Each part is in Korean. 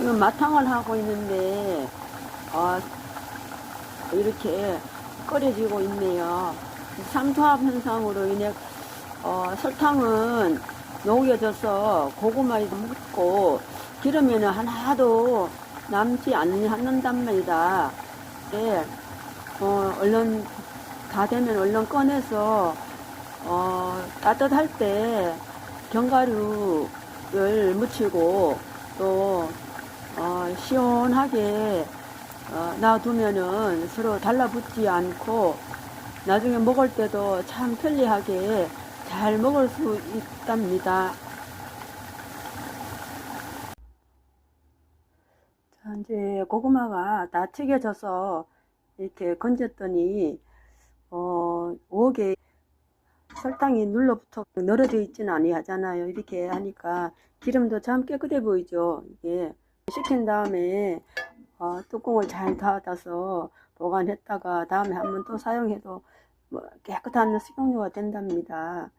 지금 마탕을 하고 있는데 어, 이렇게 끓여지고 있네요. 삼투압 현상으로 인해 어, 설탕은 녹여져서 고구마에 묻고 기름에는 하나도 남지 않- 않는단 말이다. 예, 어, 얼른 다 되면 얼른 꺼내서 어, 따뜻할 때 견과류를 묻히고 또 어, 시원하게 어, 놔두면은 서로 달라붙지 않고 나중에 먹을 때도 참 편리하게 잘 먹을 수 있답니다. 자, 이제 고구마가 다 튀겨져서 이렇게 건졌더니 어, 옥에 설탕이 눌러붙어 늘어져 있지는 아니하잖아요. 이렇게 하니까 기름도 참 깨끗해 보이죠. 이게 식힌 다음에 어, 뚜껑을 잘 닫아서 보관했다가 다음에 한번 또 사용해도 뭐 깨끗한 식용유가 된답니다.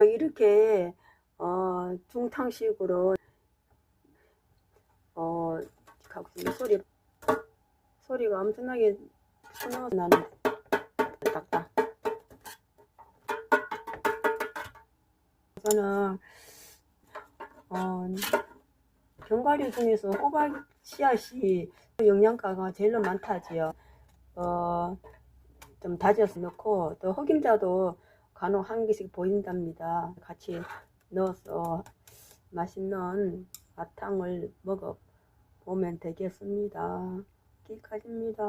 이렇게 어, 중탕식으로 어. 소리 소리가 엄청나게 나는 딱딱. 저는 어, 견과류 중에서 호박 씨앗이 영양가가 제일 많다지요. 어, 좀 다져서 넣고 또 흑임자도 간혹 한 개씩 보인답니다. 같이 넣어서 맛있는 마탕을 먹어 보면 되겠습니다. 여기까지입니다.